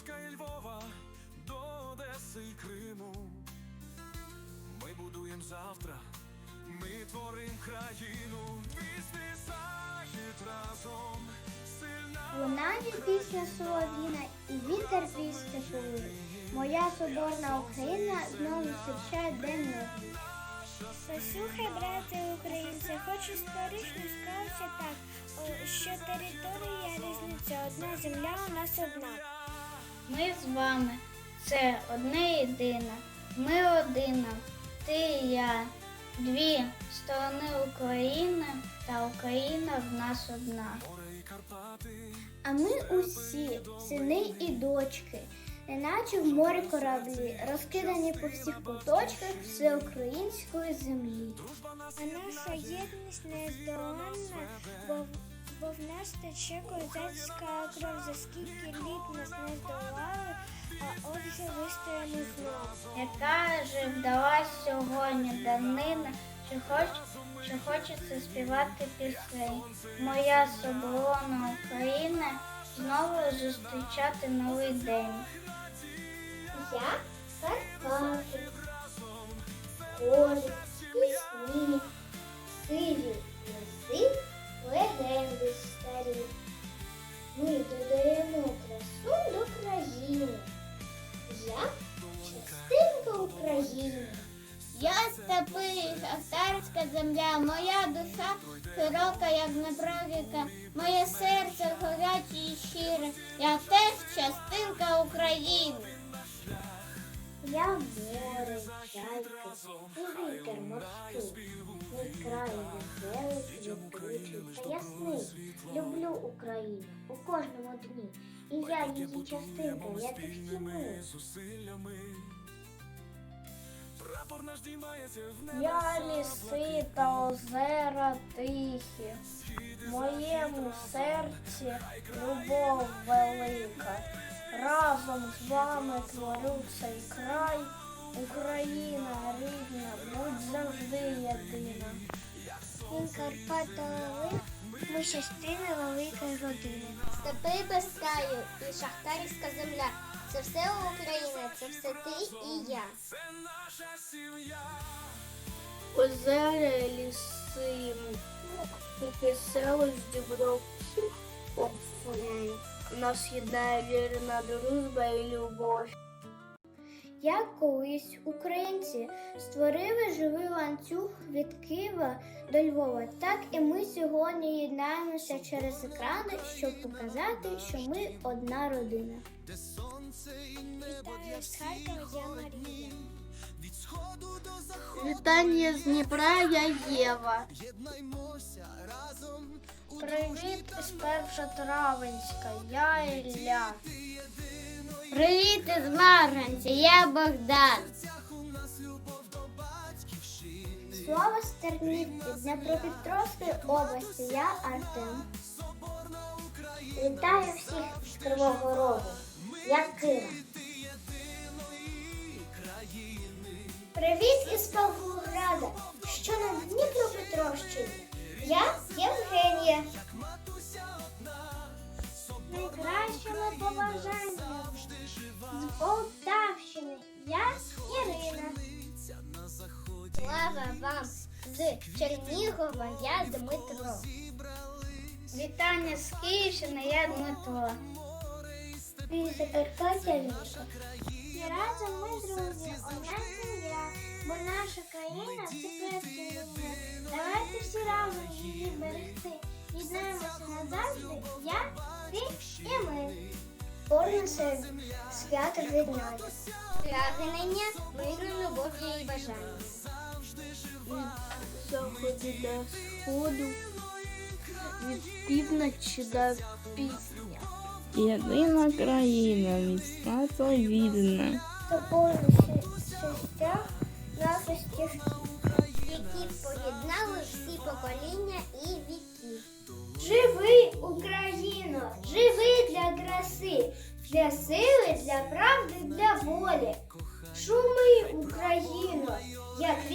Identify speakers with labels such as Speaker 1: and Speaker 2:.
Speaker 1: Донецька і Львова до Одеси і Криму. Ми будуємо завтра, ми творим країну, пісні захід разом,
Speaker 2: Лунає пісня солов'їна і вітер віз степовий. Моя соборна Україна знову зустрічає день.
Speaker 3: Послухай, брати українці, хочу історично склався так, що територія різниця, одна земля у нас одна.
Speaker 2: Ми з вами це одне єдине. Ми одина, ти і я, дві сторони України, та Україна в нас одна. А ми усі, сини і дочки, неначе в морі кораблі, розкидані по всіх куточках всеукраїнської землі.
Speaker 3: А наша єдність нездоланна, бо, бо в нас тече козацька кров, за скільки літ нас не здолали, а отже вистояли знов.
Speaker 2: Яка же вдалась сьогодні данина, що, хоч, що хочеться співати пісень. Моя соборна Україна знову зустрічати новий день. Я Карпати, гори, пісні, України. Я степи, шахтарська земля, моя душа широка, як Днепровіка, моє серце гаряче і щире, я теж частинка України. Я море, чайки, і вітер морський, мій край веселий, квітучий та ясний. Люблю Україну у кожному дні, і я її частинка, як і всі ми. Я ліси та озера тихі, в моєму серці любов велика. Разом з вами творю цей край, Україна рідна, будь завжди єдина.
Speaker 3: Він Карпат та Левин, ми частина великої родини.
Speaker 2: Степи без краю і шахтарська земля. Це все Україна, це все ти і я.
Speaker 1: Це наша сім'я.
Speaker 2: Озера, ліси, веселость, добро. Нас єднає вірна дружба і любов. Як колись українці створили живий ланцюг від Києва до Львова, так і ми сьогодні єднаємося через екрани, щоб показати, що ми одна родина.
Speaker 3: Вітаю з Харкова, я Марія.
Speaker 2: Вітання з Дніпра, я Єва. Привіт із Першотравенська, я Ілля. Привіт із Марганця, я Богдан. Слава Стернівки, Дніпропетровської області, я Артем. Вітаю всіх з Кривого Рогу, я Кира. Привіт Чернігова, я Дмитро. Вітання з Київщини, я Дмитро. Із Закарпаття Ліша. І разом ми друзі, одна сім'я, бо наша країна предки рідна. Давайте всі разом її берегти. Єднаємося назавжди, я, ти і ми. Кожен себе свято віднає. Прагнення, миру, любові і бажання. Від заходу до сходу, від півночі до півдня.
Speaker 4: Єдина країна, міцна та вільна.
Speaker 2: Заповнивши шестях захистів, які поєднали всі покоління і віки. Живи, Україно, живи для краси, для сили, для правди, для волі. Шуми, Україно, як